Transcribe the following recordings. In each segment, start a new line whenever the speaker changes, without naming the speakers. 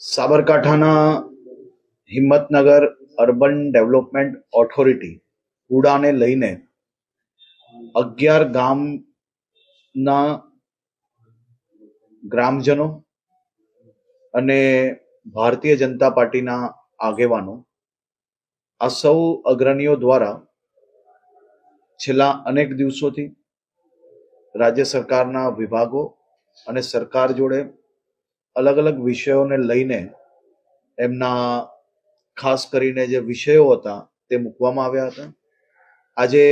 સાબરકાંઠાના Himmatnagar urban development authority ઉડાને લઈને અગિયાર ગામના ગ્રામજનો અને ભારતીય જનતા પાર્ટીના આગેવાનો, આ સૌ અગ્રણીઓ દ્વારા છેલ્લા અનેક દિવસોથી રાજ્ય સરકારના વિભાગો અને સરકાર જોડે અલગ અલગ વિષયોને લઈને એમના ખાસ કરીને જે વિષયો હતા તે મૂકવામાં આવ્યા હતા. આજે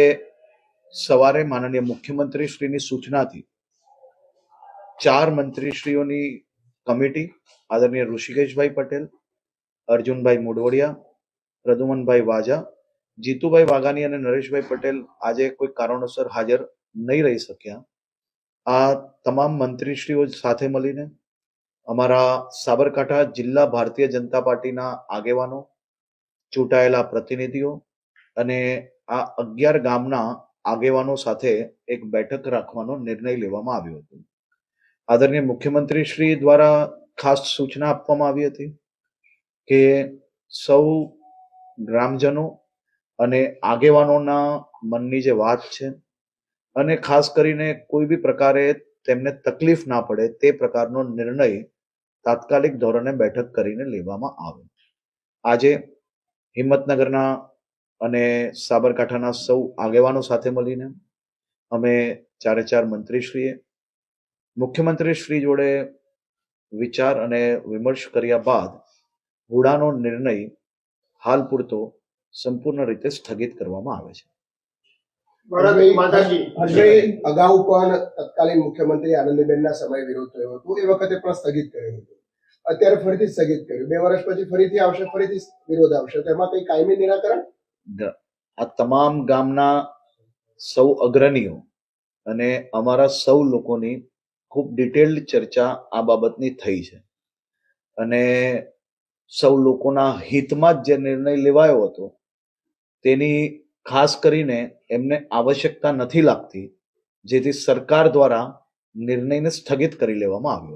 સવારે માનનીય મુખ્યમંત્રી શ્રીની સૂચનાથી ચાર મંત્રીશ્રીઓની કમિટી, આદરણીય ઋષિકેશભાઈ પટેલ, અર્જુનભાઈ મુડવડિયા પ્રદુમનભાઈ વાજા, જીતુભાઈ વાઘાની અને નરેશભાઈ પટેલ આજે કોઈ કારણોસર હાજર નહીં રહી શક્યા. આ તમામ મંત્રીશ્રીઓ સાથે મળીને અમારા સાબરકાંઠા જિલ્લા ભારતીય જનતા પાર્ટીના આગેવાનો, ચૂંટાયેલા પ્રતિનિધિઓ અને આ અગિયાર ગામના આગેવાનો સાથે એક બેઠક રાખવાનો નિર્ણય લેવામાં આવ્યો હતો. આદરણીય મુખ્યમંત્રી શ્રી દ્વારા ખાસ સૂચના આપવામાં આવી હતી કે સૌ ગ્રામજનો અને આગેવાનોના મનની જે વાત છે અને ખાસ કરીને કોઈ બી પ્રકારે તેમને તકલીફ ના પડે તે પ્રકારનો નિર્ણય તાત્કાલિક ધોરણે બેઠક કરીને લેવામાં આવે. આજે હિંમતનગરના અને સાબરકાંઠાના સૌ આગેવાનો સાથે મળીને અમે ચારે ચાર મંત્રીશ્રીએ મુખ્યમંત્રી શ્રી જોડે વિચાર અને વિમર્શ કર્યા બાદ હુડાનો નિર્ણય હાલ પૂરતો સંપૂર્ણ રીતે સ્થગિત કરવામાં આવે છે.
અગાઉ પણ તત્કાલીન મુખ્યમંત્રી આનંદીબેનના સમય વિરોધ થયો હતો. એ વખતે પણ સ્થગિત કર્યો હતું. અત્યારે ફરીથી સ્થગિત કર્યું. બે વર્ષ પછી ફરીથી આવશે ફરીથી વિરોધ આવશે. તો એમાં કઈ કાયમી નિરાકરણ?
આ તમામ ગામના સૌ અગ્રણીઓ અને અમારા સૌ લોકોની ખૂબ ડિટેલ્ડ ચર્ચા આ બાબતની થઈ છે. અને સૌ લોકોના હિતમાં જ જે નિર્ણય લેવાયો હતો તેની ખાસ કરીને એમને આવશ્યકતા નથી લાગતી જેથી સરકાર દ્વારા નિર્ણયને સ્થગિત કરી લેવામાં આવ્યો.